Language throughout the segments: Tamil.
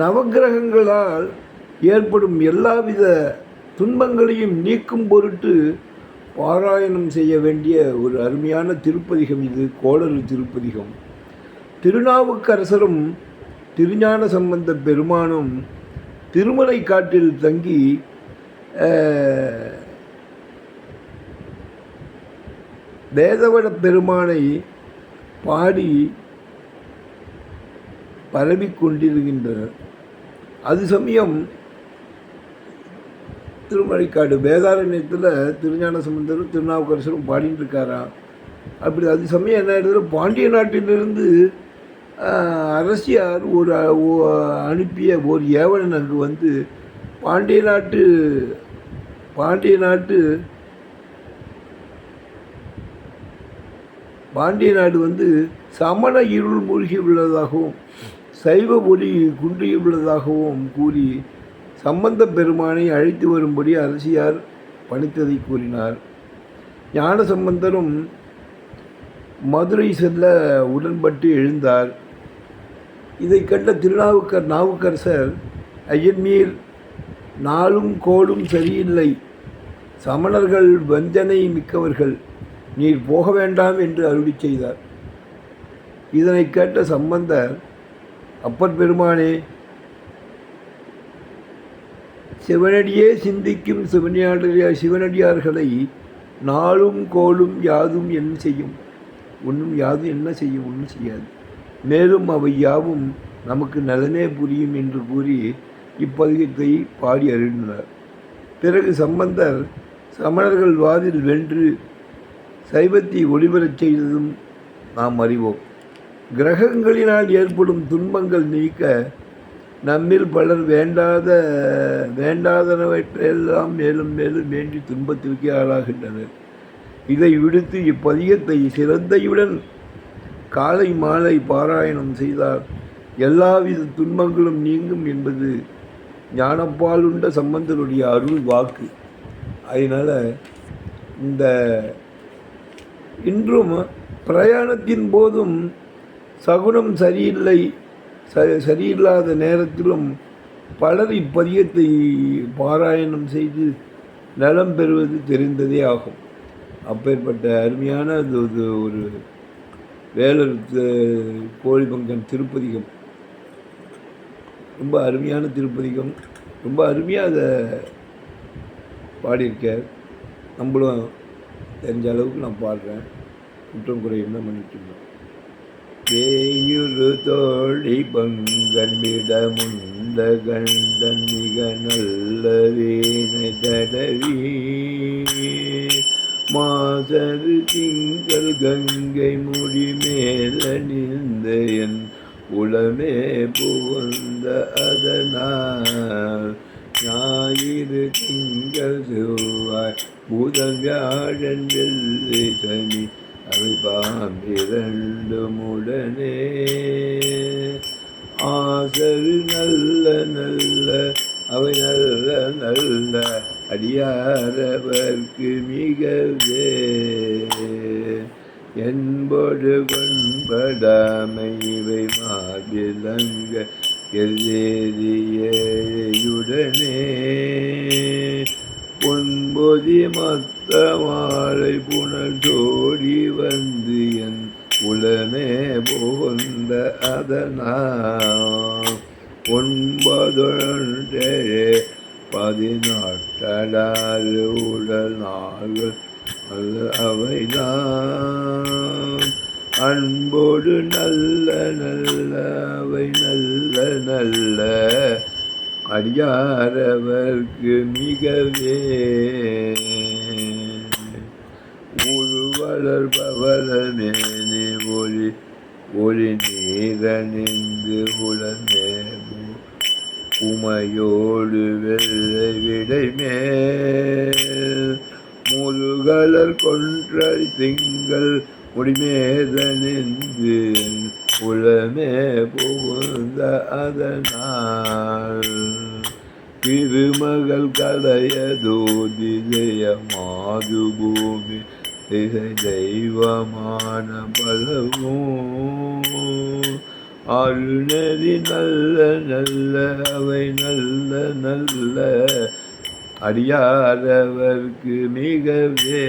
நவக்கிரகங்களால் ஏற்படும் எல்லாவித துன்பங்களையும் நீக்கும் பொருட்டு பாராயணம் செய்ய வேண்டிய ஒரு அருமையான திருப்பதிகம் இது கோடலு திருப்பதிகம். திருநாவுக்கரசரும் திருஞான சம்பந்த பெருமானும் திருமலை காட்டில் தங்கி வேதவட பெருமானை பாடி பரவிக் கொண்டிருக்கின்றனர் அது சமயம் திருமலைக்காடு வேதாரண்யத்தில் திருஞான சம்பந்தரும் திருநாவுக்கரசரும் பாடிட்டுருக்காராம் அப்படி அது சமயம் என்ன ஆயிடுது பாண்டிய நாட்டிலிருந்து அரசியார் ஒரு அனுப்பிய ஒரு ஏவலன் அங்கு வந்து பாண்டிய நாட்டு பாண்டிய நாட்டு பாண்டிய நாடு வந்து சமண இருள் மூழ்கி உள்ளதாகவும் சைவ ஒளி குன்றியுள்ளதாகவும் கூறி சம்பந்த பெருமானை அழைத்து வரும்படி அரசியார் பணித்ததை கூறினார். ஞான சம்பந்தரும் மதுரை செல்ல உடன்பட்டு எழுந்தார். இதை கண்ட திருநாவுக்கர் நாவுக்கரசர் ஐயன்மீர் நாளும் கோடும் சரியில்லை. சமணர்கள் வஞ்சனை மிக்கவர்கள். நீர் போக வேண்டாம் என்று அருளி செய்தார். இதனை கேட்ட சம்பந்தர் அப்பர் பெருமானே சிவனடியே சிந்திக்கும் சிவனடியா சிவனடியார்களை நாளும் கோளும் யாதும் என்ன செய்யும்? ஒன்றும் யாதும் என்ன செய்யும்? ஒன்றும் செய்யாது. மேலும் அவை யாவும் நமக்கு நலனே புரியும் என்று கூறி இப்பதிகத்தை பாடி அருளினார். பிறகு சம்பந்தர் சமணர்கள் வாதில் வென்று சைவத்தை ஒளிபரச் செய்ததும் நாம் அறிவோம். கிரகங்களினால் ஏற்படும் துன்பங்கள் நீக்க நம்மில் பலர் வேண்டாத வேண்டாதனவற்றையெல்லாம் மேலும் மேலும் வேண்டி துன்பத்திற்கே ஆளாகின்றனர். இதை விடுத்து இப்பதியத்தை சிறந்தையுடன் காலை மாலை பாராயணம் செய்தால் எல்லாவித துன்பங்களும் நீங்கும் என்பது ஞானப்பாலுண்ட சம்பந்தருடைய அருள் வாக்கு. அதனால் இந்த இன்றும் பிரயாணத்தின் போதும் சகுனம் சரியில்லை ச சரியில்லாத நேரத்திலும் பலர் இப்பதியத்தை பாராயணம் செய்து நலம் பெறுவது தெரிந்ததே ஆகும். அப்பேற்பட்ட அருமையான அது ஒரு வேலர் கோழிபங்கன் திருப்பதிகம். ரொம்ப அருமையான திருப்பதிகம். ரொம்ப அருமையாக அதை பாடியிருக்கார். நம்மளும் தெரிஞ்ச அளவுக்கு நான் பாடுறேன். குற்றம் குறையும் தான் பண்ணிட்டுருக்கோம் வேயுரு தோழி பங்கன்னிடமுண்ட கண்டன் மிக நல்ல வீணை தடவி மாசரு திங்கள் கங்கை முடி மேல நின்ற என் உளமே புகுந்த அதனால் ஞாயிறு திங்கள் செவ்வாய் புதன் வியாழன் வெள்ளி சனி அவை ஆசல் நல்ல நல்ல அவை நல்ல நல்ல அடியாரவர்க்கு மிகவே. என்பொடு கொன்படாமை இவை மாதிலங்க எழுதியுடனே பொன்பொதி மத்த மாலை புனல் ஜோடி வந்து என் உளமே புகுந்த அதனால் ஒன்பதொன்றே பதினாட்டடாறு உடல் நாள் அது அவைதான். அன்போடு நல்ல நல்ல அவை நல்ல நல்ல அடியாரவர்க்கு மிகவே. உருவலர் பவலனேனே ஒளி ஒளி நீரணிந்து உழந்தே உமையோடு வெள்ளை விடை மேல் முருகலர் கொன்ற திங்கள் முடிமேதனிந்து உளமே புகுந்த அதனால். திருமகள் கலையதோதி ஜெய மாது பூமி தெய்வமான பலவும் அருணறி நல்ல நல்ல அவை நல்ல நல்ல அடியாரவர்க்கு மிகவே.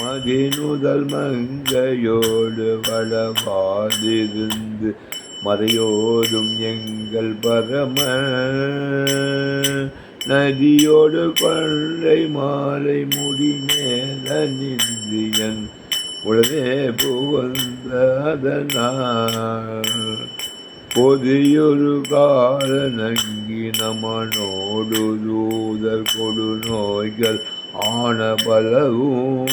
மதினுதல் மங்கையோடு வளவாதிருந்து மறையோதும் எங்கள் பரம நதியோடு கொள்ளை மாலை முடி மேல நிந்தியன் உடனே புகழ்ந்த அதனால் பொதியொரு கால நங்கி நமனோடு தூதர் கொடு நோய்கள் ஆன பலவும்.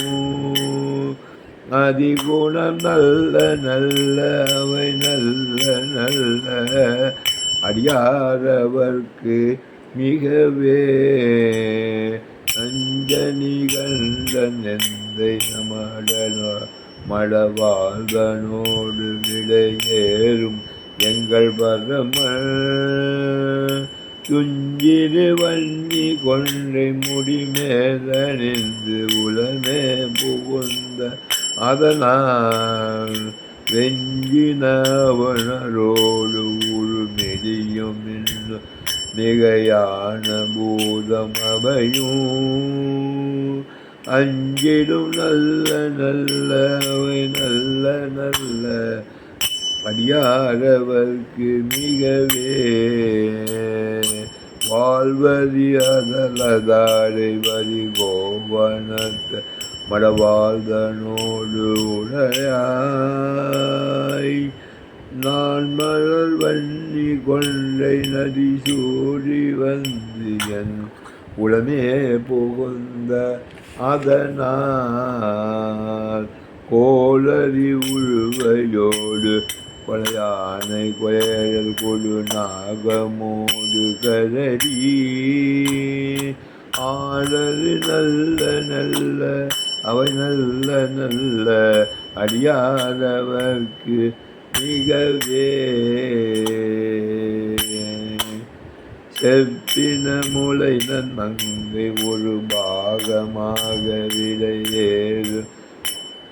அதிகுணம் நல்ல நல்ல அவை நல்ல நல்ல. அடியாரவர்க்கு மிகவே அஞ்சனி கண்டன் நெந்தை நமடனோ மடவாழ்கனோடு விடையேறும் எங்கள் பரம துஞ்சிறு வன்னி கொன்றை முடிமேல நின்று உலமே புகுந்த அதனால் வெஞ்சினவனரோடு உருமெடியும் மிகையான பூதம் அஞ்சிடும் நல்ல நல்ல நல்ல நல்ல அடியாரவர்க்கு மிகவே வாழ்வதி அதலதாடை வரி கோவனத்த மடவாழ்தனோடு உடையாய் நான் மலர் வள்ளி கொள்ளை நதி சூடி வந்து என் உளமே புகுந்த அதனால் கோளறி உழுவையோடு கொலையானை கொயல் கொடு நாகமோடு கரடி ஆடல் நல்ல நல்ல அவை நல்ல நல்ல அடியாதவர்க்கு நிகழ்வே. செப்பின மூளை நன் மங்கை ஒரு பாகமாக விடையேறு.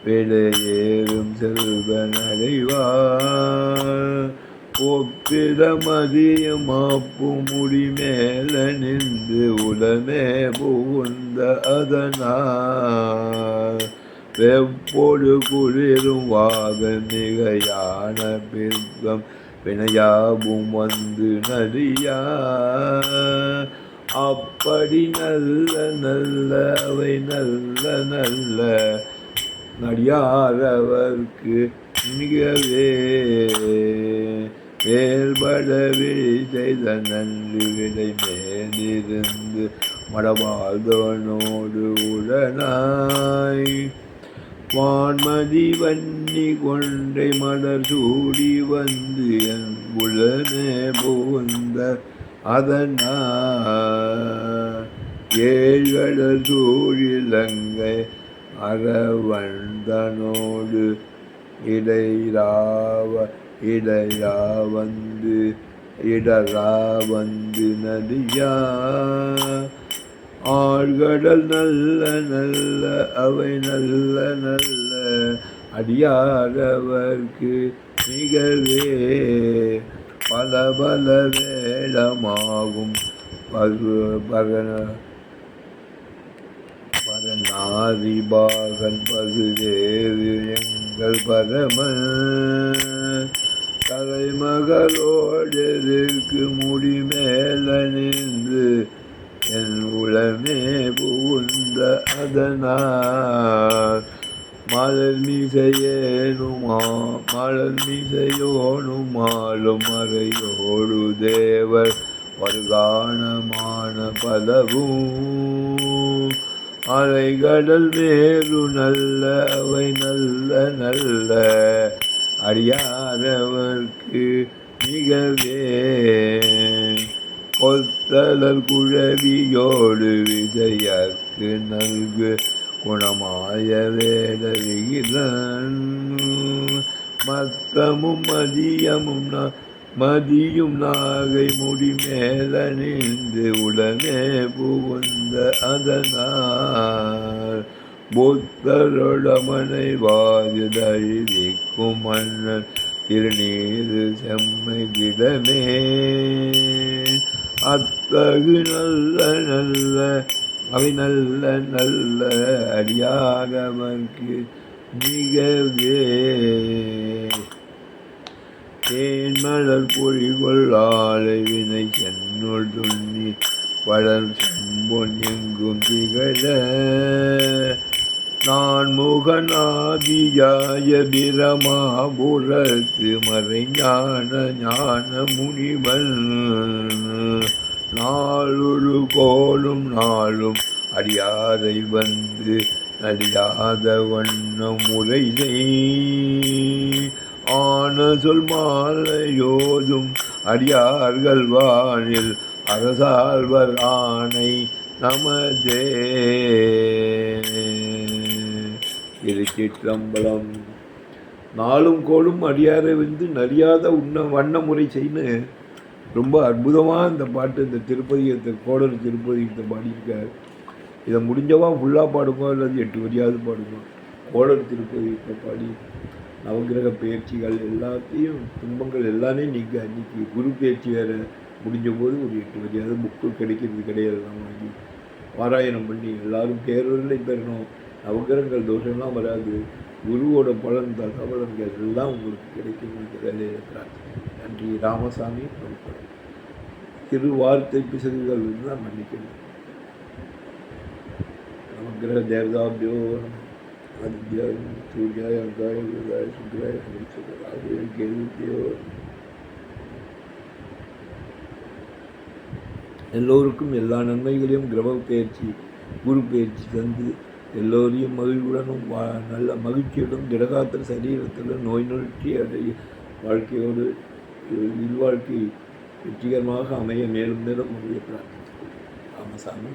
விடையேறும் செல்வன் அடைவார். ஒப்பிட மதியம் மாப்பு முடி மேல நின்று உடனே புகுந்த அதனால் வெப்பொழு குளிரும் வாக மிகையான பிற்கம் வினையாவும் வந்து நரியா அப்படி நல்ல நல்ல அவை நல்ல நல்ல நடியாரவர்க்கு மிகவே. வேல்பட விழி செய்த நன்றி விடை மேலிருந்து மடவாழ்தவனோடு உடனாய். வான்மதி வன்னி கொன்றை மலர் சூடி வந்து என் உளனே புகுந்த அதனால் ஏழ்கடல் சூழிலங்கை அறவந்தனோடு இடைராவ இடையா வந்து இடரா வந்து நதியா. ஆழ்கடல் நல்ல நல்ல அவை நல்ல நல்ல. அடியாரவர்க்கு மிகவே பல பல வேடமாகும். பரநாதிபாகன் பதுவேறு எங்கள் பரம. தலைமகளோடு முடி மேல நின்று என் உளமே புகுந்த அதனால் மலர் மீசையேனுமா மலர் மீசையோனுமாலும் அறையோடு தேவர் வருகானமான பலவும். அலைகடல் மேலு நல்ல அவை நல்ல நல்ல. அடியாரவர்க்கு மிகவே. கொத்தலர் குழவியோடு விஜயக்கு நல்கு குணமாய வேட விகிதன் மத்தமும் மதியமும் நா- மதியும் நாகை முடி மேல நின்று உடனே புகுந்த அதனால் புத்தரொடமனை வாயுதழிக்கும் மன்னன் திருநீர் செம்மை திடமே. அத்தகு நல்ல நல்ல அவை நல்ல நல்ல அடியாகவர்க்கு மிகவே. தேன்மலர் பொழிகொள் ஆலை வினை சென்னுள் துண்ணி வளர் செம்பொன் எங்கும் திகழ. நான் முகநாதியாய பிரமாபுரத்து மறைஞான ஞான முனிவன் நாளொரு கோலும் நாளும் அடியாரை வந்து நடியாத வண்ணம் உரைதை ஆன சொல் மாலையோதும் அடியார்கள் வானில் அரசாழ்வர் ஆணை நமதே. திருச்சிற்றம்பலம். நாளும் கோளும் அடியாரை வந்து நடியாத உண்ண வண்ண முறை செய்யு ரொம்ப அற்புதமாக இந்த பாட்டு இந்த திருப்பதியத்தை கோடல் திருப்பதியத்தை பாடியிருக்கார். இதை முடிஞ்சவா ஃபுல்லாக பாடுவோம் அல்லது எட்டு வரியாவது பாடுங்க கோடல் திருப்பதியத்தை பாடி நவகிரக பயிற்சிகள் எல்லாத்தையும் துன்பங்கள் எல்லாமே நீங்கள் அன்றைக்கி குரு பயிற்சி வேறு முடிஞ்ச போது ஒரு எட்டு வரியாவது புக்கு கிடைக்கிறது கிடையாது. நம்ம வாங்கி பாராயணம் பண்ணி எல்லாரும் பேரொருளை பெறணும். நவகிரகங்கள் தோஷம்லாம் வராது. குருவோட பலன் தகவலங்கள் எல்லாம் உங்களுக்கு கிடைக்கும் வேலையில் பிரார்த்தனை நன்றி. ராமசாமி பொறுப்படும் திரு வார்த்தை பிசகுகள் தான் மன்னிக்கணும் நவகிரக தேவதாபியோ ஆதித்யாய சூர்யாய் அங்காய் விருதாய சுக்ராய் ராகுய கேதுபியோ எல்லோருக்கும் எல்லா நன்மைகளையும் கிரம பயிற்சி குரு பயிற்சி தந்து எல்லோரையும் மகிழ்வுடனும் வா நல்ல மகிழ்ச்சியுடன் திடகாத்திர சரீரத்தில் நோய் நொற்றி அடைய வாழ்க்கையோடு இல்வாழ்க்கை வெற்றிகரமாக அமைய மேலும் மேலும் முடிய பிரார்த்தித்துக் ராமசாமி